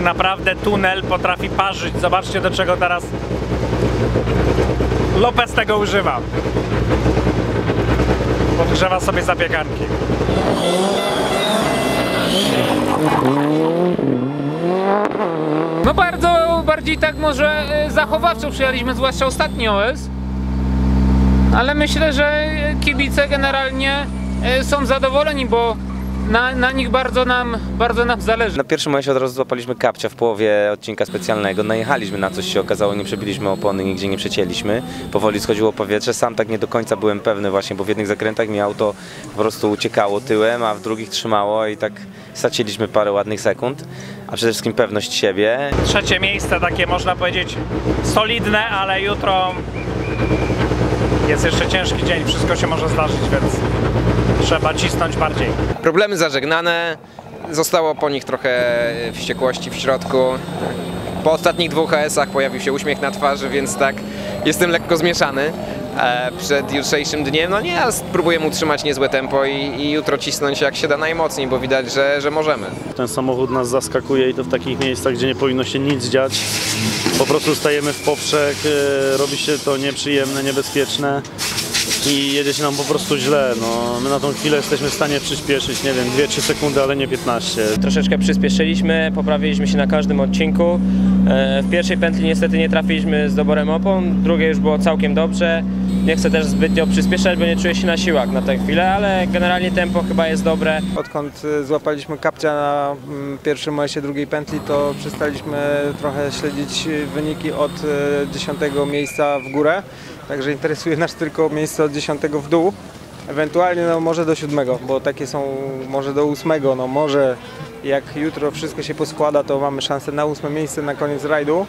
naprawdę tunel potrafi parzyć. Zobaczcie do czego teraz Lopez tego używa. Podgrzewa sobie zapiekanki. No bardzo, bardziej tak może e, zachowawczo przyjęliśmy, zwłaszcza ostatni OS. Ale myślę, że kibice generalnie e, są zadowoleni, bo na, na nich bardzo nam, bardzo nam zależy. Na pierwszym momencie od razu złapaliśmy kapcia w połowie odcinka specjalnego. Najechaliśmy na coś się okazało, nie przebiliśmy opony, nigdzie nie przecięliśmy. Powoli schodziło powietrze. Sam tak nie do końca byłem pewny właśnie, bo w jednych zakrętach mi auto po prostu uciekało tyłem, a w drugich trzymało i tak straciliśmy parę ładnych sekund. A przede wszystkim pewność siebie. Trzecie miejsce takie można powiedzieć solidne, ale jutro jest jeszcze ciężki dzień. Wszystko się może zdarzyć, więc trzeba cisnąć bardziej. Problemy zażegnane, zostało po nich trochę wściekłości w środku. Po ostatnich dwóch HS-ach pojawił się uśmiech na twarzy, więc tak jestem lekko zmieszany przed jutrzejszym dniem. No nie, ja spróbuję utrzymać niezłe tempo i, i jutro cisnąć jak się da najmocniej, bo widać, że, że możemy. Ten samochód nas zaskakuje i to w takich miejscach, gdzie nie powinno się nic dziać. Po prostu stajemy w poprzek, e, robi się to nieprzyjemne, niebezpieczne i jedzie się nam po prostu źle. No, my na tą chwilę jesteśmy w stanie przyspieszyć, nie wiem, 2-3 sekundy, ale nie 15. Troszeczkę przyspieszyliśmy, poprawiliśmy się na każdym odcinku. E, W pierwszej pętli niestety nie trafiliśmy z doborem opon, w drugiej już było całkiem dobrze. Nie chcę też zbytnio przyspieszać, bo nie czuję się na siłach na tę chwilę, ale generalnie tempo chyba jest dobre. Odkąd y, złapaliśmy kapcia na mm, pierwszym momencie drugiej pętli, to przestaliśmy trochę śledzić wyniki od y, 10 miejsca w górę. Także interesuje nas tylko miejsce od 10 w dół. Ewentualnie no, może do 7, bo takie są może do 8. No może jak jutro wszystko się poskłada, to mamy szansę na 8 miejsce na koniec rajdu.